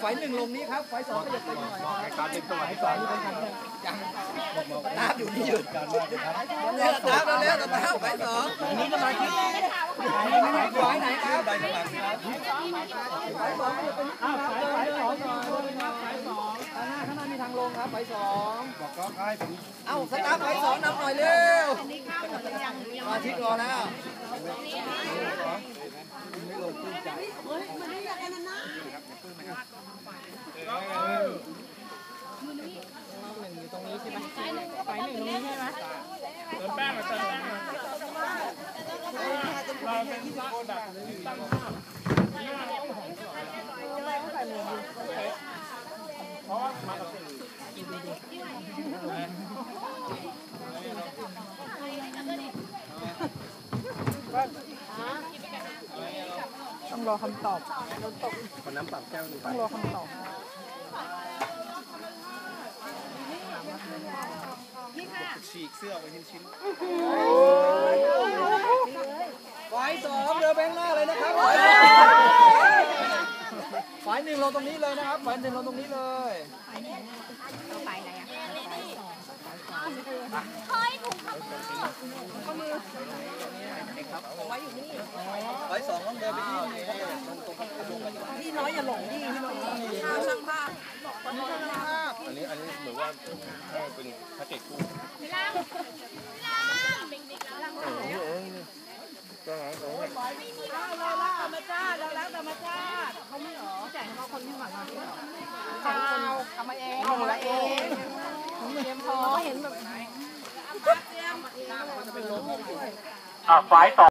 ไฟหนึ่งลงนี้ครับไฟสองขยับไปหน่อยการเป็นสวัสดิการยังตามอยู่นี่หยุดเร็วตามเร็วตามไฟสองนี่สมาธิไฟไหนครับไฟสองไฟสองจะเป็นอ้าวไฟไฟสองก่อนไฟสองข้างหน้าข้างหน้ามีทางลงครับไฟสองบอกก็ให้ผมเอ้าสตาร์ทไฟสองนำหน่อยเร็วมาทิศรอแล้ว ต้องรอคำตอบคนน้ำปรับแก้วหนึ่งต้องรอคำตอบฉีกเสื้อไปชิ้นไฟสองเรือแบงค์หน้าเลยนะครับไฟห นึ่งลงตรงนี้เลยนะครับไฟหนึ่งลงตรงนี้เลยไฟสองต้องเดินไปที่ตรงตรงลงไปพี่น้อยอย่าหลงดิพี่น้อยช่างภาพๆอันนี้อันนี้เหมือนว่าให้เป็นพ็กเกคู่ก็งั้นโอ้ยเราละธรรมชาติเราแล้วธรรมชาติเขาไม่หรอ เขาคนที่หวังเราทำมาเองทำมาเองเตรียมพอเห็นแบบไหนอะฝ่ายต่อ